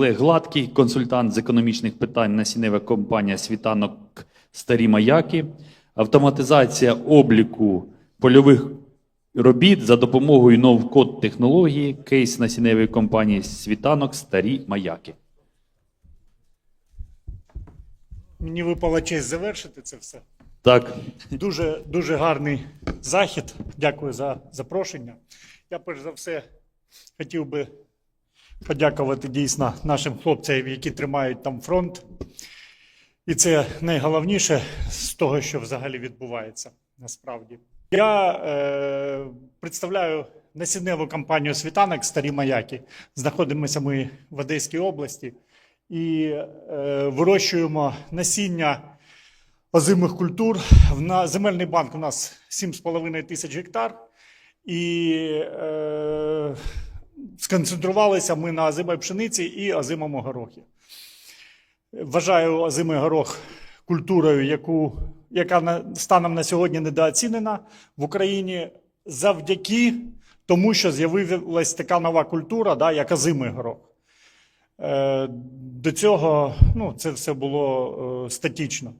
Олег Гладкий, консультант з економічних питань насіннева компанія Світанок Старі Маяки, автоматизація обліку польових робіт за допомогою ноу-код технології, кейс насінневої компанії Світанок Старі Маяки. Мені випала честь завершити це все. Так, Дуже дуже гарний захід. Дякую за запрошення. Я перш за все хотів би подякувати дійсно нашим хлопцям, які тримають там фронт. І це найголовніше з того, що взагалі відбувається насправді. Я е, представляю насінневу компанію Світанок Старі Маяки. Знаходимося ми в Одеській області і е, вирощуємо насіння озимих культур. На земельний банк у нас 7,5 тисяч гектар. І е, сконцентрувалися ми на озимій пшениці і озимому горохі. Вважаю озимий горох культурою, яку, яка станом на сьогодні недооцінена в Україні завдяки тому, що з'явилась така нова культура, да, як озимий горох. Е, До цього ну, це все було е, статічно.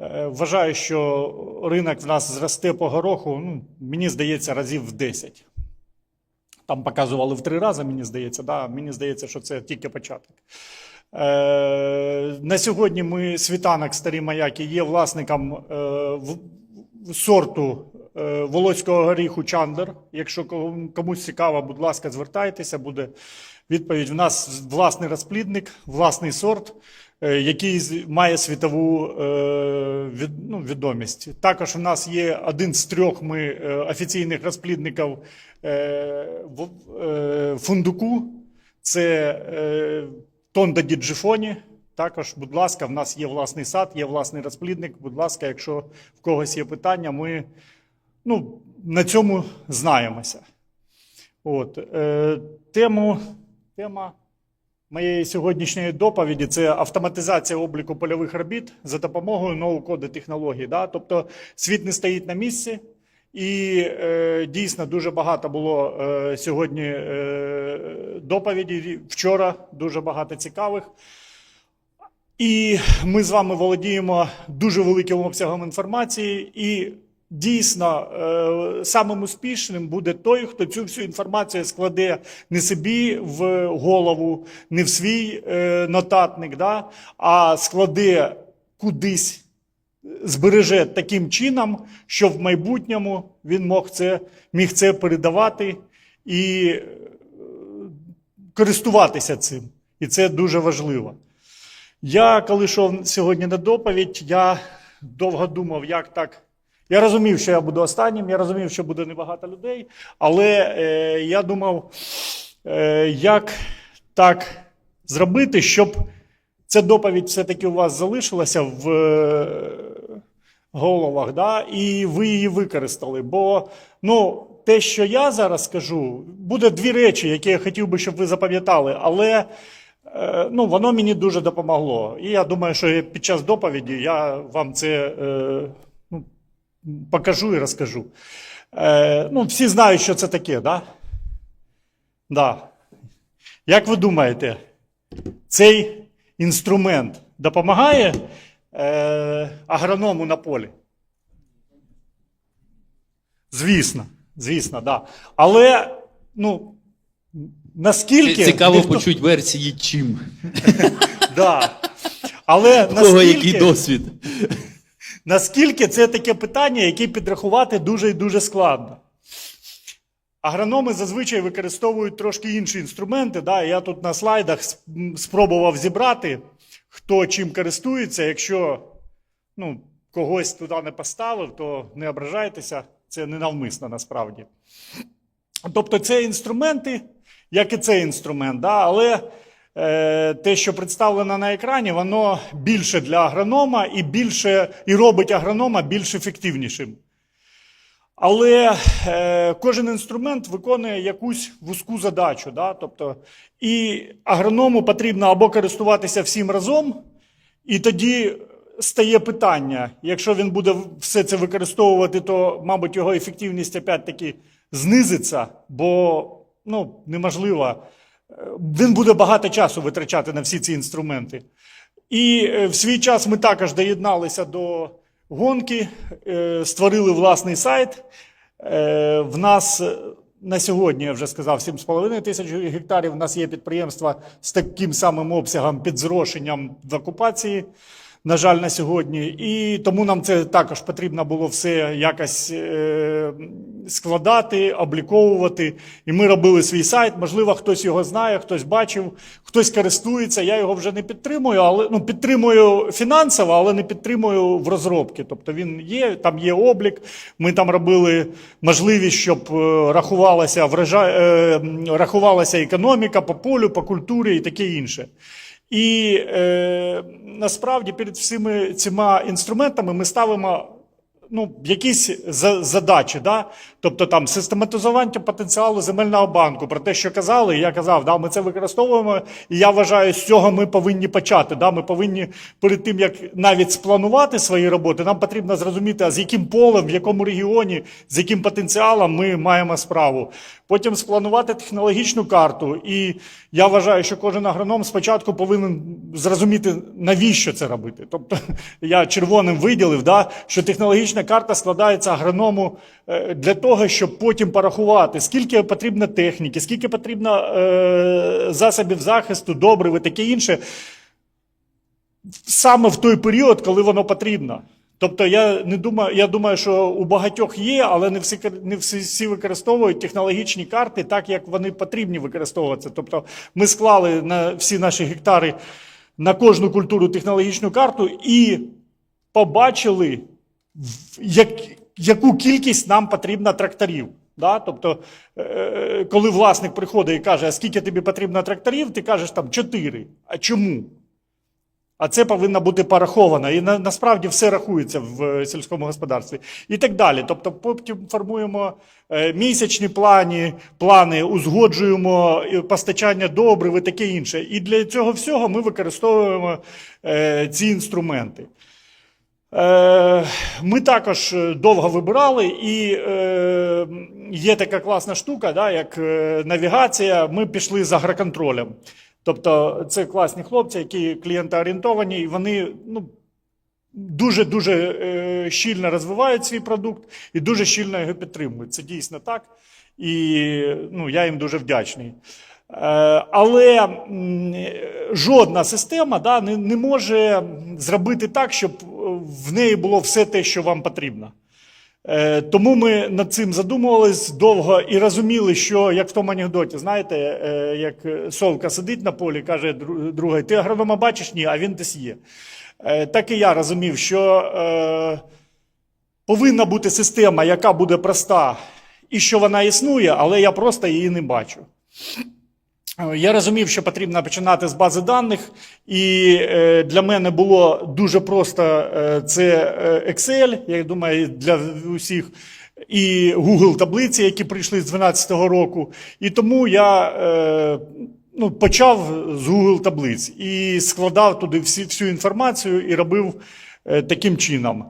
Е, Вважаю, що ринок в нас зросте по гороху, ну, мені здається, разів в 10. Там показували в три рази, мені здається. Да? Мені здається, що це тільки початок. Е, на сьогодні ми світанок старі маяки є власником е, сорту волоського горіху Чандер. Якщо комусь цікаво, будь ласка, звертайтеся, буде відповідь. У нас власний розплідник, власний сорт, е, який має світову е, ну, відомість. Також у нас є один з трьох ми е, офіційних розплідників е, е, фундуку. Це е, Тонда Діджифоні. Також, будь ласка, в нас є власний сад, є власний розплідник. Будь ласка, якщо в когось є питання, ми ну, на цьому знаємося. От, е, тему, тема моєї сьогоднішньої доповіді це автоматизація обліку польових робіт за допомогою ноу-коду технологій. Да? Тобто світ не стоїть на місці. І е, дійсно дуже багато було е, сьогодні е, доповідей. Вчора дуже багато цікавих. І ми з вами володіємо дуже великим обсягом інформації. І дійсно е, самим успішним буде той, хто цю всю інформацію складе не собі в голову, не в свій е, нотатник, да, а складе кудись збереже таким чином, що в майбутньому він мог це, міг це передавати і е, користуватися цим. І це дуже важливо. Я, коли йшов сьогодні на доповідь, я довго думав, як так. Я розумів, що я буду останнім, я розумів, що буде небагато людей, але е, я думав, е, як так зробити, щоб ця доповідь все-таки у вас залишилася в е, головах, да, і ви її використали. Бо ну, те, що я зараз скажу, буде дві речі, які я хотів би, щоб ви запам'ятали, але е, ну, воно мені дуже допомогло. І я думаю, що під час доповіді я вам це е, покажу і розкажу. Е, ну, всі знають, що це таке, да? Да. Як ви думаєте, цей інструмент допомагає е, агроному на полі? Звісно, звісно, да. Але ну, наскільки. цікаво ніхто- почути версії чим. Да. Але кого який досвід. Наскільки це таке питання, яке підрахувати дуже і дуже складно. Агрономи зазвичай використовують трошки інші інструменти. Да? Я тут на слайдах спробував зібрати, хто чим користується. Якщо ну, когось туди не поставив, то не ображайтеся, це ненавмисно насправді. Тобто це інструменти, як і цей інструмент, да? але те, що представлено на екрані, воно більше для агронома і, більше, і робить агронома більш ефективнішим. Але е, кожен інструмент виконує якусь вузьку задачу. Да? Тобто, і агроному потрібно або користуватися всім разом, і тоді стає питання: якщо він буде все це використовувати, то, мабуть, його ефективність опять-таки знизиться, бо ну, неможливо він буде багато часу витрачати на всі ці інструменти. І е, в свій час ми також доєдналися до гонки, е, створили власний сайт. Е, В нас е, на сьогодні, я вже сказав, 7,5 тисяч гектарів. У нас є підприємства з таким самим обсягом під зрошенням в окупації. На жаль, на сьогодні, і тому нам це також потрібно було все якось е, складати, обліковувати. І ми робили свій сайт. Можливо, хтось його знає, хтось бачив, хтось користується. Я його вже не підтримую, але ну підтримую фінансово, але не підтримую в розробці. Тобто він є, там є облік. Ми там робили можливість, щоб е, рахувалася врожай, е, рахувалася економіка по полю, по культурі і таке інше. І е, насправді перед всіми цими інструментами ми ставимо ну, якісь за- задачі. Да? Тобто там систематизування потенціалу земельного банку. Про те, що казали, я казав, да, ми це використовуємо, і я вважаю, з цього ми повинні почати. Да? Ми повинні перед тим, як навіть спланувати свої роботи, нам потрібно зрозуміти, а з яким полем, в якому регіоні, з яким потенціалом ми маємо справу. Потім спланувати технологічну карту. І я вважаю, що кожен агроном спочатку повинен зрозуміти, навіщо це робити. Тобто я червоним виділив, да, що технологічна карта складається агроному е, для того, щоб потім порахувати, скільки потрібно техніки, скільки потрібно е, засобів захисту, добрив і таке інше, саме в той період, коли воно потрібно. Тобто я не думаю, я думаю, що у багатьох є, але не всі не всі, використовують технологічні карти так, як вони потрібні використовуватися. Тобто ми склали на всі наші гектари на кожну культуру технологічну карту і побачили, як, яку кількість нам потрібно тракторів. Да? Тобто, е, коли власник приходить і каже, а скільки тобі потрібно тракторів, ти кажеш там 4. А чому? А це повинно бути пораховано. І на, насправді все рахується в е, сільському господарстві. І так далі. Тобто, потім формуємо е, місячні плані, плани, узгоджуємо е, постачання добрив і таке інше. І для цього всього ми використовуємо ці інструменти. Ми також довго вибирали, і є така класна штука, да, як навігація. Ми пішли з агроконтролем. Тобто, це класні хлопці, які клієнтоорієнтовані, і вони ну, дуже-дуже е, щільно розвивають свій продукт і дуже щільно його підтримують. Це дійсно так. І ну, я їм дуже вдячний. Е, Але жодна система да, не, не може зробити так, щоб в неї було все те, що вам потрібно. Е, Тому ми над цим задумувались довго і розуміли, що як в тому анекдоті, знаєте, е, як совка сидить на полі, каже дру- другий, ти агронома бачиш? Ні, а він десь є. Е, Так і я розумів, що повинна бути система, яка буде проста, і що вона існує, але я просто її не бачу. Е, Я розумів, що потрібно починати з бази даних, і е, для мене було дуже просто е, це Excel, я думаю, для усіх, і Google таблиці, які прийшли з 2012 року. І тому я ну, почав з Google таблиць і складав туди всю інформацію і робив таким чином.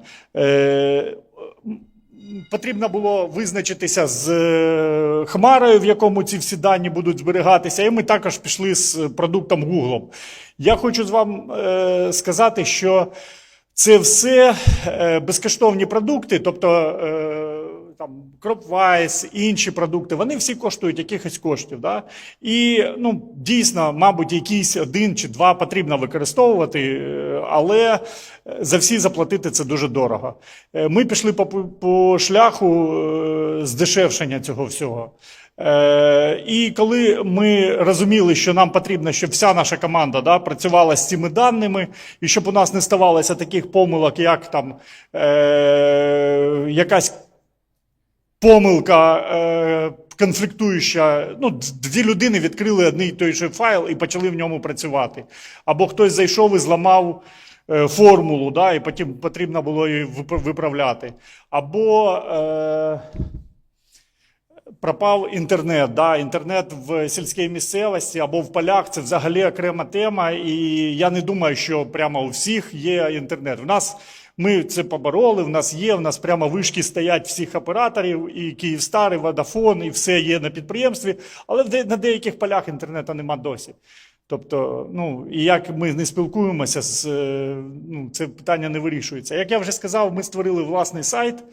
Потрібно було визначитися з е, хмарою, в якому ці всі дані будуть зберігатися, і ми також пішли з продуктом Google. Я хочу з вам е, сказати, що це все е, безкоштовні продукти, тобто там CropWise, інші продукти, вони всі коштують якихось коштів. Да? І ну, дійсно, мабуть, якийсь один чи два потрібно використовувати, е, але за всі заплатити це дуже дорого. Е, Ми пішли по, по шляху е, здешевшення цього всього. Е, І коли ми розуміли, що нам потрібно, щоб вся наша команда да, працювала з цими даними, і щоб у нас не ставалося таких помилок, як там е, якась помилка е, конфліктуюча. Ну, дві людини відкрили одний і той же файл і почали в ньому працювати. Або хтось зайшов і зламав е, формулу, да, і потім потрібно було її виправляти. Або е, пропав інтернет. Да? Інтернет в сільській місцевості або в полях це взагалі окрема тема. І я не думаю, що прямо у всіх є інтернет. У нас Ми це побороли. В нас є. В нас прямо вишки стоять всіх операторів, і Київстар, і Водафон, і все є на підприємстві. Але на деяких полях інтернету нема досі. Тобто, ну і як ми не спілкуємося з е, ну, це питання не вирішується. Як я вже сказав, ми створили власний сайт,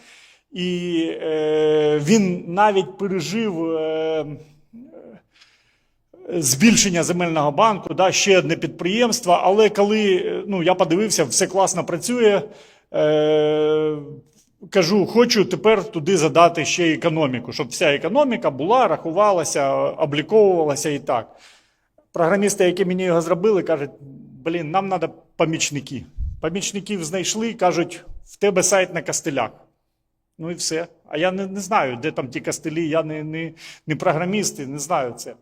і е, він навіть пережив. Е, збільшення земельного банку, да, ще одне підприємство. Але коли е, ну, я подивився, все класно працює. Е, кажу, хочу тепер туди задати ще економіку, щоб вся економіка була, рахувалася, обліковувалася і так. Програмісти, які мені його зробили, кажуть: блін, нам треба помічники. Помічників знайшли, кажуть, в тебе сайт на костелях. Ну і все. А я не, не знаю, де там ті костелі, я не, не, не програміст не знаю це.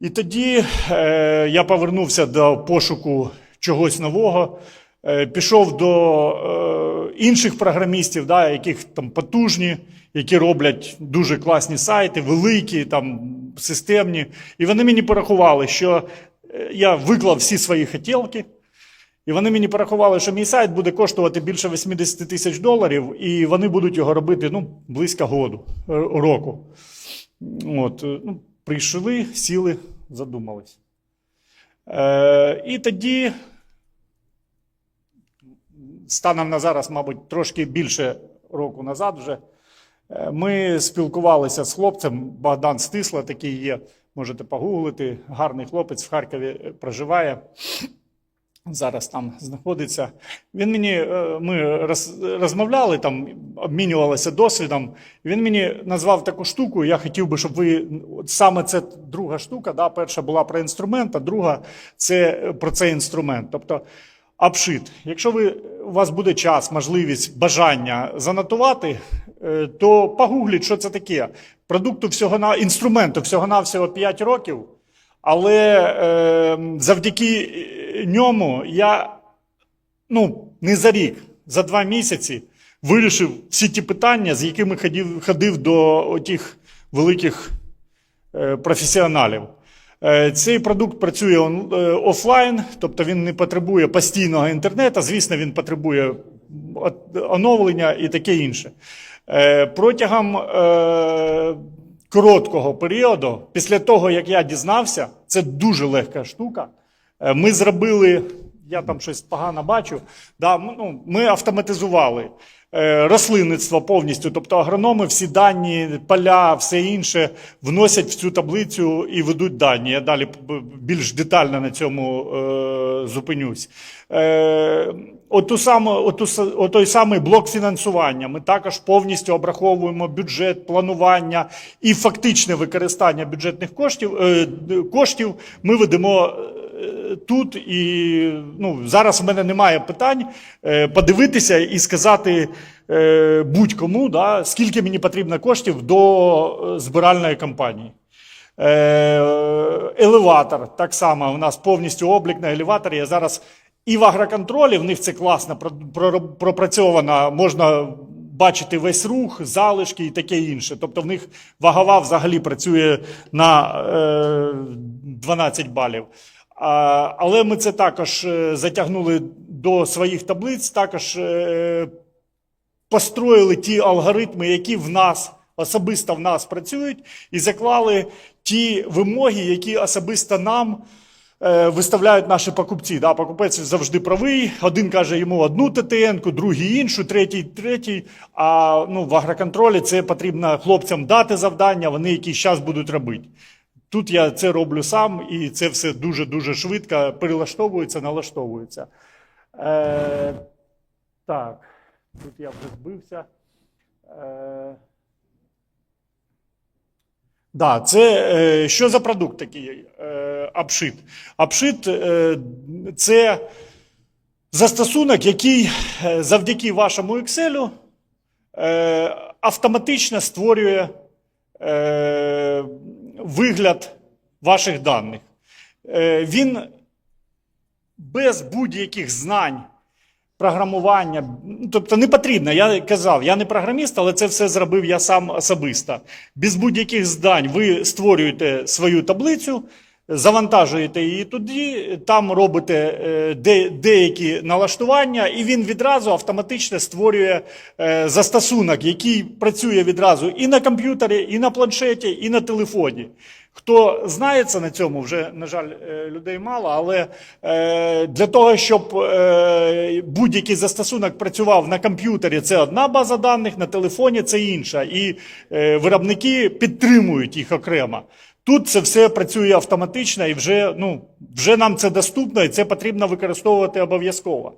І тоді е, я повернувся до пошуку чогось нового, пішов до е, інших програмістів, да, яких там потужні, які роблять дуже класні сайти, великі, там, системні. І вони мені порахували, що е, я виклав всі свої хотілки. І вони мені порахували, що мій сайт буде коштувати більше 80 тисяч доларів, і вони будуть його робити ну, близько году, е, року. От, е, ну, прийшли, сіли, задумались. Е, і тоді, станом на зараз, мабуть, трошки більше року назад вже, е, ми спілкувалися з хлопцем, Богдан Стисла, такий є, можете погуглити, гарний хлопець в Харкові е, проживає. Зараз там знаходиться. Він мені, е, ми роз, розмовляли, там, обмінювалися досвідом. Він мені назвав таку штуку. Я хотів би, щоб ви от саме це друга штука. Да, перша була про інструмент, а друга це про цей інструмент. Тобто апшит. Якщо ви, у вас буде час, можливість, бажання занотувати, е, то погугліть, що це таке. Продукту всього на інструменту всього-навсього 5 років. Але е, завдяки ньому я ну, не за рік, за два місяці вирішив всі ті питання, з якими ходив, ходив до тих великих е, професіоналів. Е, Цей продукт працює е, офлайн, тобто він не потребує постійного інтернету. Звісно, він потребує оновлення і таке інше. Е, Протягом короткого періоду, після того, як я дізнався, це дуже легка штука. Ми зробили, я там щось погано бачу, да, ну, ми автоматизували е, рослинництво повністю, тобто агрономи всі дані, поля, все інше вносять в цю таблицю і ведуть дані. Я далі більш детально на цьому е, зупинюсь. Е, оту саму, оту, с- отой самий блок фінансування. Ми також повністю обраховуємо бюджет, планування і фактичне використання бюджетних коштів. Коштів ми ведемо тут. І ну, зараз в мене немає питань е, подивитися і сказати е, будь-кому, да, скільки мені потрібно коштів до е, збиральної кампанії. Елеватор так само. У нас повністю облік на елеваторі. Я зараз і в агроконтролі, в них це класно про- про- пропрацьовано. Можна бачити весь рух, залишки і таке інше. Тобто в них вагова взагалі працює на е, 12 балів. Але ми це також е, затягнули до своїх таблиць, також е, построїли ті алгоритми, які в нас особисто в нас працюють, і заклали ті вимоги, які особисто нам е, виставляють наші покупці. Да, покупець завжди правий. Один каже йому одну ТТН, другий іншу, третій, третій. А ну, в агроконтролі це потрібно хлопцям дати завдання, вони якийсь час будуть робити. Тут я це роблю сам, і це все дуже-дуже швидко перелаштовується, налаштовується. Е, так, тут я вже збився. Е, Да, це е, що за продукт такий е, апшит? Апшит е, це застосунок, який завдяки вашому Excel автоматично створює вигляд ваших даних. Е, він без будь-яких знань програмування. Тобто не потрібно. Я казав, я не програміст, але це все зробив я сам особисто. Без будь-яких знань ви створюєте свою таблицю, завантажуєте її туди, там робите е, де, деякі налаштування, і він відразу автоматично створює е, застосунок, який працює відразу і на комп'ютері, і на планшеті, і на телефоні. Хто знається на цьому, вже, на жаль, е, людей мало, але для того, щоб будь-який застосунок працював на комп'ютері, це одна база даних, на телефоні це інша. І виробники підтримують їх окремо. Тут це все працює автоматично і вже, ну, вже нам це доступно, і це потрібно використовувати обов'язково.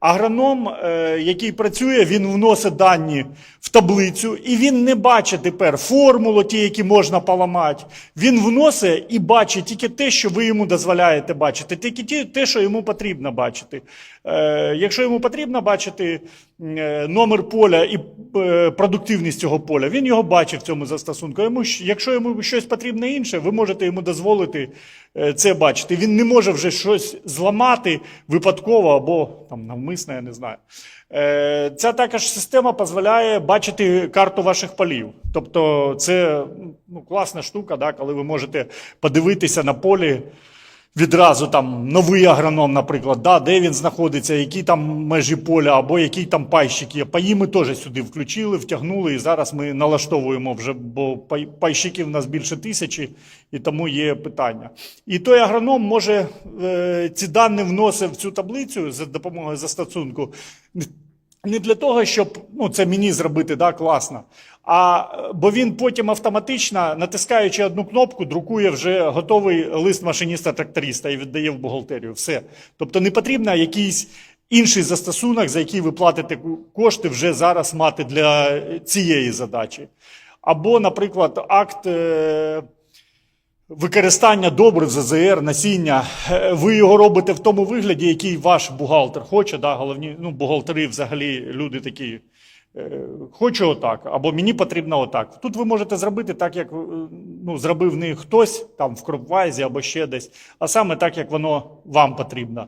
Агроном, е, який працює, він вносить дані в таблицю, і він не бачить тепер формулу, ті, які можна поламати. Він вносить і бачить тільки те, що ви йому дозволяєте бачити, тільки ті- те, що йому потрібно бачити. Е, Якщо йому потрібно бачити номер поля і е, продуктивність цього поля, він його бачить в цьому застосунку. Йому, якщо йому щось потрібне інше, ви можете йому дозволити е, це бачити. Він не може вже щось зламати випадково або там навмисно, я не знаю. Е, Ця також система дозволяє бачити карту ваших полів. Тобто, це ну, класна штука, да, коли ви можете подивитися на полі. Відразу там новий агроном, наприклад, да, де він знаходиться, які там межі поля, або який там пайщик є. Паї ми теж сюди включили, втягнули, і зараз ми налаштовуємо вже, бо пайщиків у нас більше тисячі, і тому є питання. І той агроном може е, ці дані вносити в цю таблицю за допомогою застосунку. Не для того, щоб ну, це мені зробити, да, класно. А бо він потім автоматично, натискаючи одну кнопку, друкує вже готовий лист машиніста-тракториста і віддає в бухгалтерію. Все. Тобто не потрібно якийсь інший застосунок, за який ви платите кошти, вже зараз мати для цієї задачі. Або, наприклад, акт. е, Використання добрив ЗЗР, насіння, е, ви його робите в тому вигляді, який ваш бухгалтер хоче. Да, головні, ну, бухгалтери взагалі люди такі. Е, Хочу отак, або мені потрібно отак. Тут ви можете зробити так, як е, ну, зробив не хтось там в Кропвайзі або ще десь, а саме так, як воно вам потрібно.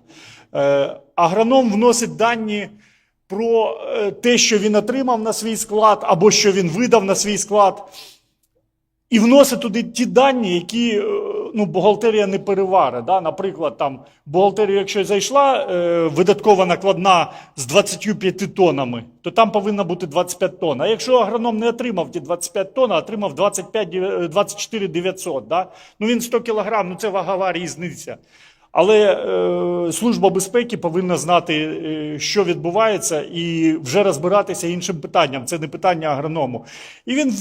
Е, Агроном вносить дані про те, що він отримав на свій склад, або що він видав на свій склад. І вносить туди ті дані, які ну, бухгалтерія не переварить. Да? Наприклад, там бухгалтерія, якщо зайшла е, видаткова накладна з 25 тоннами, то там повинно бути 25 тонн. А якщо агроном не отримав ті 25 тонн, а отримав 25, 24 900, да? ну він 100 кілограм, ну це вагова різниця. Але е, Служба безпеки повинна знати, е, що відбувається, і вже розбиратися іншим питанням. Це не питання агроному. І він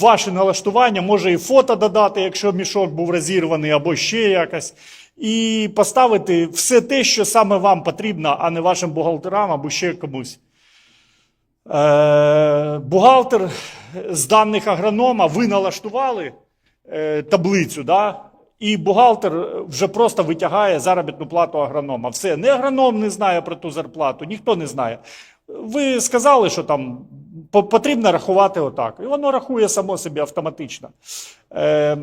ваше налаштування може і фото додати, якщо мішок був розірваний, або ще якось. І поставити все те, що саме вам потрібно, а не вашим бухгалтерам або ще комусь. Е, бухгалтер з даних агронома ви налаштували е, таблицю, да? і бухгалтер вже просто витягає заробітну плату агронома. Все, не агроном не знає про ту зарплату, ніхто не знає. Ви сказали, що там потрібно рахувати отак. І воно рахує само собі автоматично. Е,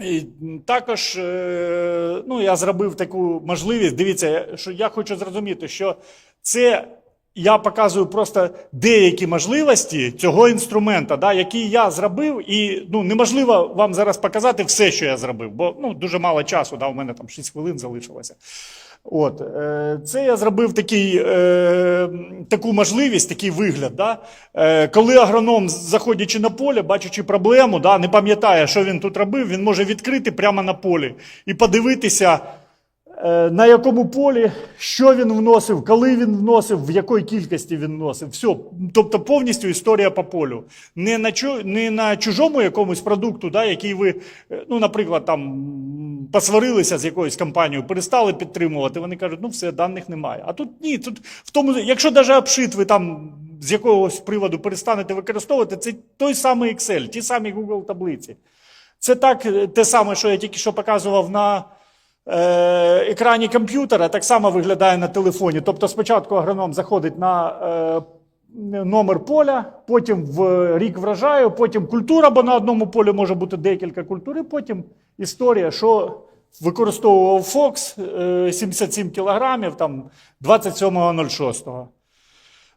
і також е, ну, я зробив таку можливість. Дивіться, що я хочу зрозуміти, що це я показую просто деякі можливості цього інструмента, да, які я зробив, і ну, неможливо вам зараз показати все, що я зробив, бо ну, дуже мало часу, да, у мене там 6 хвилин залишилося. От, е, це я зробив такий, е, таку можливість, такий вигляд. Да? Е, коли агроном, заходячи на поле, бачачи проблему, да, не пам'ятає, що він тут робив, він може відкрити прямо на полі і подивитися, на якому полі, що він вносив, коли він вносив, в якої кількості він вносив. Все. Тобто повністю історія по полю. Не на, чу- не на чужому якомусь продукту, да, який ви, ну, наприклад, там посварилися з якоюсь компанією, перестали підтримувати. Вони кажуть, ну все, даних немає. А тут ні, тут в тому, якщо навіть обшит ви там з якогось приводу перестанете використовувати, це той самий Excel, ті самі Google таблиці. Це так, е, те саме, що я тільки що показував на е, екрані комп'ютера, так само виглядає на телефоні. Тобто спочатку агроном заходить на е, номер поля, потім в рік врожаю, потім культура, бо на одному полі може бути декілька культур, і потім історія, що використовував е, 77 кілограмів, там 27.06.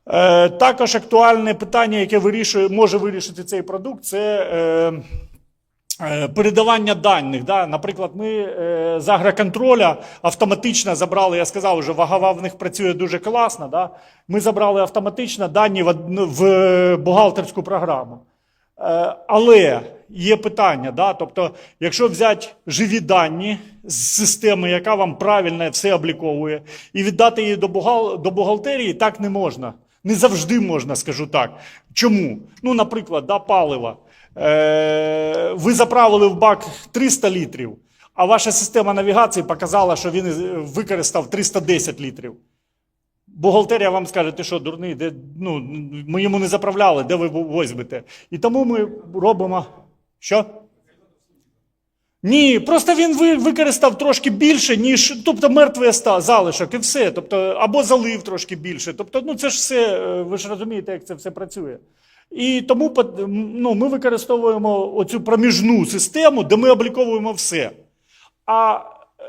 Е, Також актуальне питання, яке вирішує, може вирішити цей продукт, це Е, Передавання даних, да? наприклад, ми е, з агроконтроля автоматично забрали, я сказав, вже вагова в них працює дуже класно. Да? Ми забрали автоматично дані в, в е, бухгалтерську програму. Е, але є питання, да? тобто, якщо взяти живі дані з системи, яка вам правильно все обліковує, і віддати її до, бухгал... до бухгалтерії, так не можна. Не завжди можна, скажу так. Чому? Ну, наприклад, да, паливо. Е, ви заправили в бак 300 літрів, а ваша система навігації показала, що він використав 310 літрів. Бухгалтерія вам скаже, ти що, дурний, де, ну, ми йому не заправляли, де ви возьмете. І тому ми робимо. Що? Ні, просто він використав трошки більше, ніж. Тобто мертвий залишок і все. Тобто, або залив трошки більше. Тобто, ну це ж все, е, ви ж розумієте, як це все працює. І тому ну, ми використовуємо оцю проміжну систему, де ми обліковуємо все. А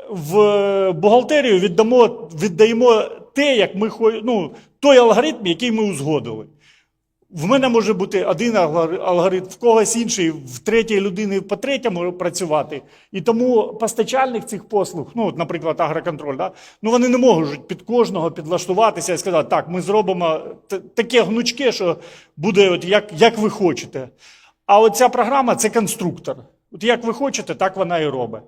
в бухгалтерію віддамо, віддаємо те, як ми ну, той алгоритм, який ми узгодили. В мене може бути один алгори- алгоритм, в когось інший, в третій людини по третьому працювати. І тому постачальник цих послуг, ну, от, наприклад, агроконтроль, да, ну вони не можуть під кожного підлаштуватися і сказати, так, ми зробимо таке гнучке, що буде от як, як ви хочете. А оця програма це конструктор. От як ви хочете, так вона і робить.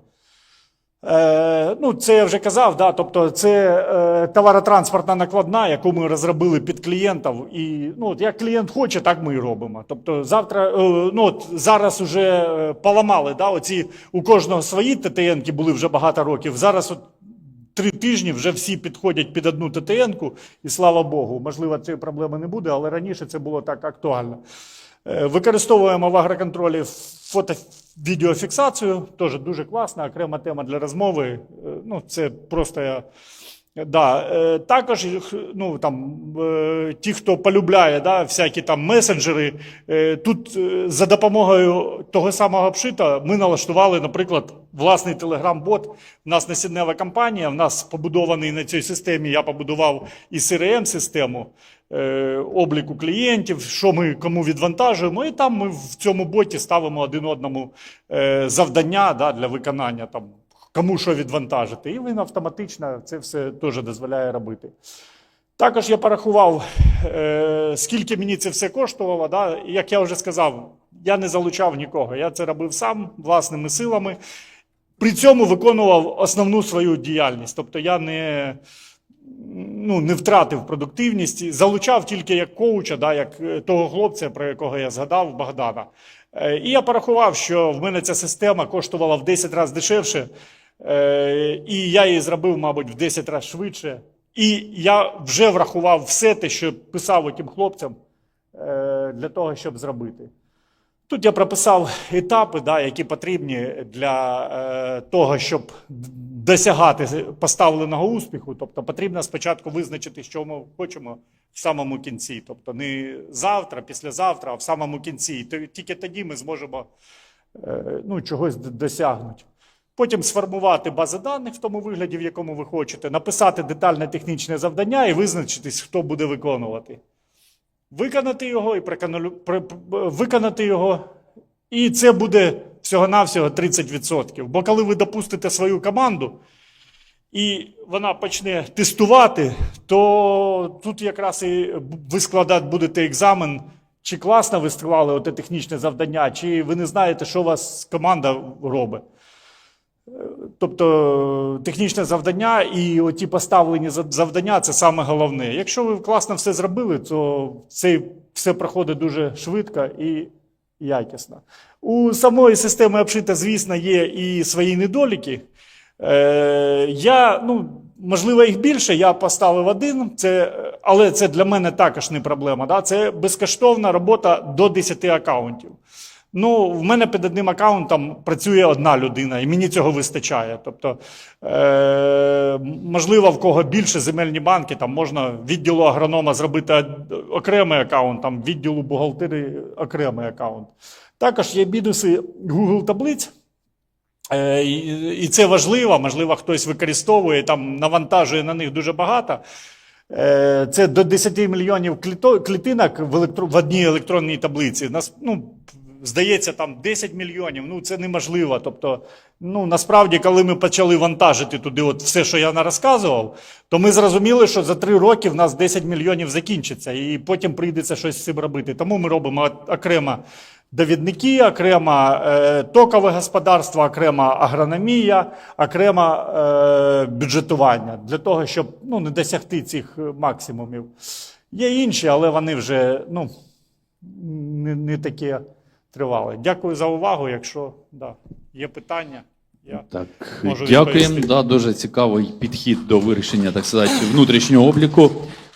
Е, ну, це я вже казав, да, тобто це е, товаротранспортна накладна, яку ми розробили під клієнтів. І ну, от як клієнт хоче, так ми і робимо. Тобто завтра, е, ну, от зараз вже е, поламали, да, оці, у кожного свої ТТНки були вже багато років. Зараз от три тижні вже всі підходять під одну ТТНку, і слава Богу, можливо, цієї проблеми не буде, але раніше це було так актуально. Е, Використовуємо в агроконтролі фото-відеофіксацію, теж дуже класна, окрема тема для розмови. Е, Ну, це просто. Да. е, Також ну, там, ті, хто полюбляє да, всякі там месенджери, тут за допомогою того самого обшита ми налаштували, наприклад, власний телеграм-бот. У нас насіннева компанія, в нас побудований на цій системі, я побудував і CRM-систему е, обліку клієнтів, що ми кому відвантажуємо, і там ми в цьому боті ставимо один одному е, завдання да, для виконання, там, кому що відвантажити. І він автоматично це все теж дозволяє робити. Також я порахував, е, скільки мені це все коштувало. Да? Як я вже сказав, я не залучав нікого. Я це робив сам власними силами. При цьому виконував основну свою діяльність. Тобто я не, ну, не втратив продуктивність, залучав тільки як коуча, да, як е, того хлопця, про якого я згадав, Богдана. Е, І я порахував, що в мене ця система коштувала в 10 разів дешевше, е, і я її зробив, мабуть, в 10 разів швидше. І я вже врахував все те, що писав тим хлопцям для того, щоб зробити. Тут я прописав етапи, да, які потрібні для е, того, щоб досягати поставленого успіху. Тобто потрібно спочатку визначити, що ми хочемо в самому кінці. Тобто не завтра, післязавтра, а в самому кінці. Тільки тоді ми зможемо е, ну, чогось досягнути. Потім сформувати бази даних в тому вигляді, в якому ви хочете, написати детальне технічне завдання і визначитись, хто буде виконувати виконати його і виконати його. І це буде всього-навсього 30%. Бо коли ви допустите свою команду, і вона почне тестувати, то тут якраз і ви складати будете екзамен, чи класно ви склали оте технічне завдання, чи ви не знаєте, що у вас команда робить. Тобто технічне завдання і оті поставлені за- завдання це саме головне. Якщо ви класно все зробили, то це все проходить дуже швидко і якісно. У самої системи обшита, звісно, є і свої недоліки. Е, я, ну, можливо, їх більше, я поставив один, це, але це для мене також не проблема. Да? Це безкоштовна робота до 10 акаунтів. Ну, в мене під одним аккаунтом працює одна людина, і мені цього вистачає. Тобто, е, можливо, в кого більше земельні банки, там можна відділу агронома зробити окремий аккаунт, там відділу бухгалтерії окремий аккаунт. Також є мінуси Google таблиць. Е, І це важливо, можливо, хтось використовує, там навантажує на них дуже багато. Е, Це до 10 мільйонів клітинок в, електро, в одній електронній таблиці. Нас, ну, здається, там 10 мільйонів. Ну це неможливо. Тобто, ну насправді, коли ми почали вантажити туди, от все, що я розказував, то ми зрозуміли, що за три роки в нас 10 мільйонів закінчиться, і потім прийдеться щось з цим робити. Тому ми робимо окремо довідники, окремо е, токове господарство, окремо агрономія, окремо е, бюджетування для того, щоб ну, не досягти цих е, максимумів. Є інші, але вони вже ну, не, не такі тривалі. Дякую за увагу. Якщо да, є питання, я Так, Можу дякуємо. Да, дуже цікавий підхід до вирішення, так сказати, внутрішнього обліку.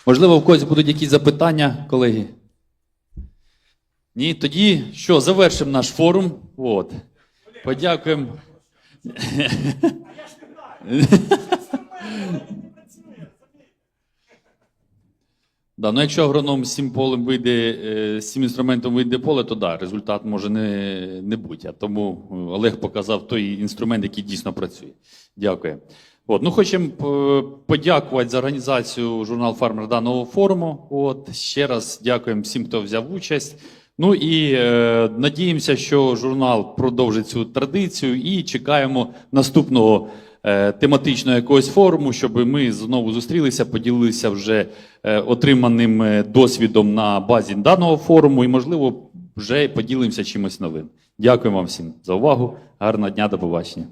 Можливо, в когось будуть якісь запитання, колеги? Ні, тоді що, завершимо наш форум. От. Подякуємо. Да, ну якщо агроном з цим полем вийде, е, з цим інструментом вийде поле, то да, результат може не, не бути. А тому е, Олег показав той інструмент, який дійсно працює. Дякую. От, ну, хочемо подякувати за організацію журнал Фармер даного форуму. От, ще раз дякуємо всім, хто взяв участь. Ну і е, надіємося, що журнал продовжить цю традицію і чекаємо наступного е, тематичного якогось форуму, щоб ми знову зустрілися, поділилися вже е, отриманим е, досвідом на базі даного форуму і, можливо, вже поділимося чимось новим. Дякую вам всім за увагу. Гарного дня, до побачення.